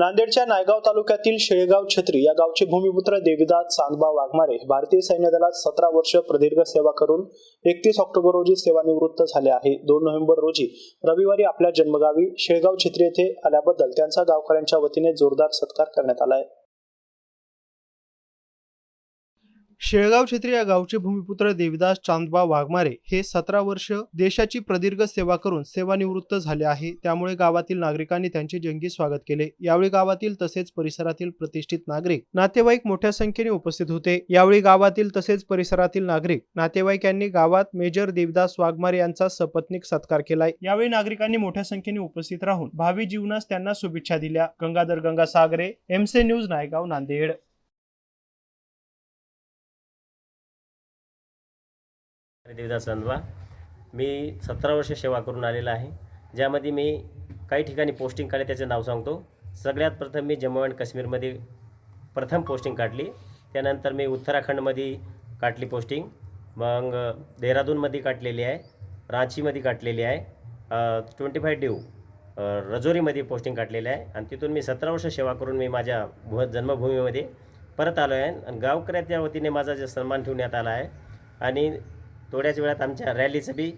नांदेडच्या नायगाव तालुक्यातील शेळगाव छत्री या गावचे भूमिपुत्र देविदास चांदबा वाघमारे भारतीय सैन्य दलात सतरा वर्ष प्रदीर्घ सेवा करून एकतीस ऑक्टोबर रोजी सेवानिवृत्त झाले आहे. दोन नोव्हेंबर रोजी रविवारी आपल्या जन्मगावी शेळगाव छत्री येथे आल्याबद्दल त्यांचा गावकऱ्यांच्या वतीने जोरदार सत्कार करण्यात आला आहे. शेळगाव छत्री या गावचे भूमिपुत्र देविदास चांदबा वाघमारे हे सतरा वर्ष देशाची प्रदीर्घ सेवा करून सेवानिवृत्त झाले आहे. त्यामुळे गावातील नागरिकांनी त्यांचे जंगी स्वागत केले. यावेळी गावातील तसेच परिसरातील प्रतिष्ठित नागरिक नातेवाईक मोठ्या संख्येने उपस्थित होते. यावेळी गावातील तसेच परिसरातील नागरिक नातेवाईक यांनी गावात मेजर देविदास वाघमारे यांचा सपत्निक सत्कार केलाय यावेळी नागरिकांनी मोठ्या संख्येने उपस्थित राहून भावी जीवनास त्यांना शुभेच्छा दिल्या. गंगाधर गंगासागरे एमसे न्यूज नायगाव नांदेड. देवदास चांदवा मी सतरा वर्ष सेवा करून आलेला आहे. ज्यामध्ये मी काही ठिकाणी पोस्टिंग काढले त्याचं नाव सांगतो. सगळ्यात प्रथम मी जम्मू अँड काश्मीरमध्ये प्रथम पोस्टिंग काढली. त्यानंतर मी उत्तराखंडमध्ये काढली पोस्टिंग मग देहरादूनमध्ये काढलेली आहे. रांचीमध्ये काढलेली आहे. ट्वेंटी फाय ड्यू रजोरीमध्ये पोस्टिंग काढलेली आहे. आणि तिथून मी सतरा वर्ष सेवा करून मी माझ्या भू जन्मभूमीमध्ये परत आलो आहे आणि गावकऱ्याच्या वतीने माझा जे सन्मान ठेवण्यात आला आहे. आणि थोड्याच वेळात आमच्या रॅलीचं बी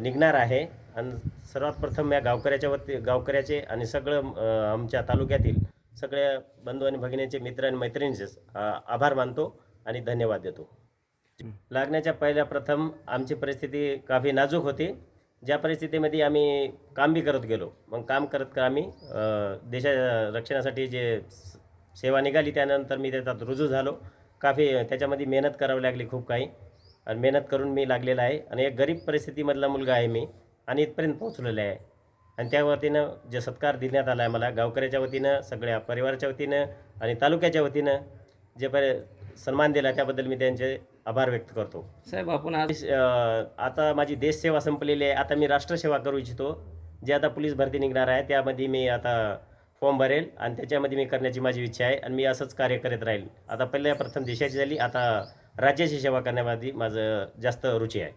निघणार आहे. आणि सर्वात प्रथम या गावकऱ्याच्या वती गावकऱ्याचे आणि सगळं आमच्या तालुक्यातील सगळ्या बंधू आणि भगिनीचे मित्र आणि मैत्रिणीचे आभार मानतो आणि धन्यवाद देतो. लागण्याच्या पहिल्या प्रथम आमची परिस्थिती काफी नाजूक होती. ज्या परिस्थितीमध्ये आम्ही काम बी करत गेलो. मग काम करत करत आम्ही देशाच्या देशा रक्षणासाठी जे सेवा निघाली त्यानंतर मी त्याच्यात रुजू झालो. काफी त्याच्यामध्ये मेहनत करावी लागली खूप काही. आणि मेहनत करून मी लागलेला आहे. आणि एक गरीब परिस्थितीमधला मुलगा आहे मी आणि इथपर्यंत पोहोचलेला आहे. आणि त्या वतीनं जे सत्कार देण्यात आला आहे मला गावकऱ्याच्या वतीनं सगळ्या परिवाराच्या वतीनं आणि तालुक्याच्या वतीनं जे पर सन्मान दिला त्याबद्दल मी त्यांचे आभार व्यक्त करतो. साहेब आपण आज आता माझी देशसेवा संपलेली आहे. आता मी राष्ट्रसेवा करू इच्छितो. जे आता पोलीस भरती निघणार आहे त्यामध्ये मी आता फॉर्म भरेल आणि त्याच्यामध्ये मी करण्याची माझी इच्छा आहे. आणि मी असंच कार्य करत राहील. आता पहिल्या प्रथम देशाची झाली. आता राज्याची सेवा करण्यामध्ये माझं जास्त रुची आहे.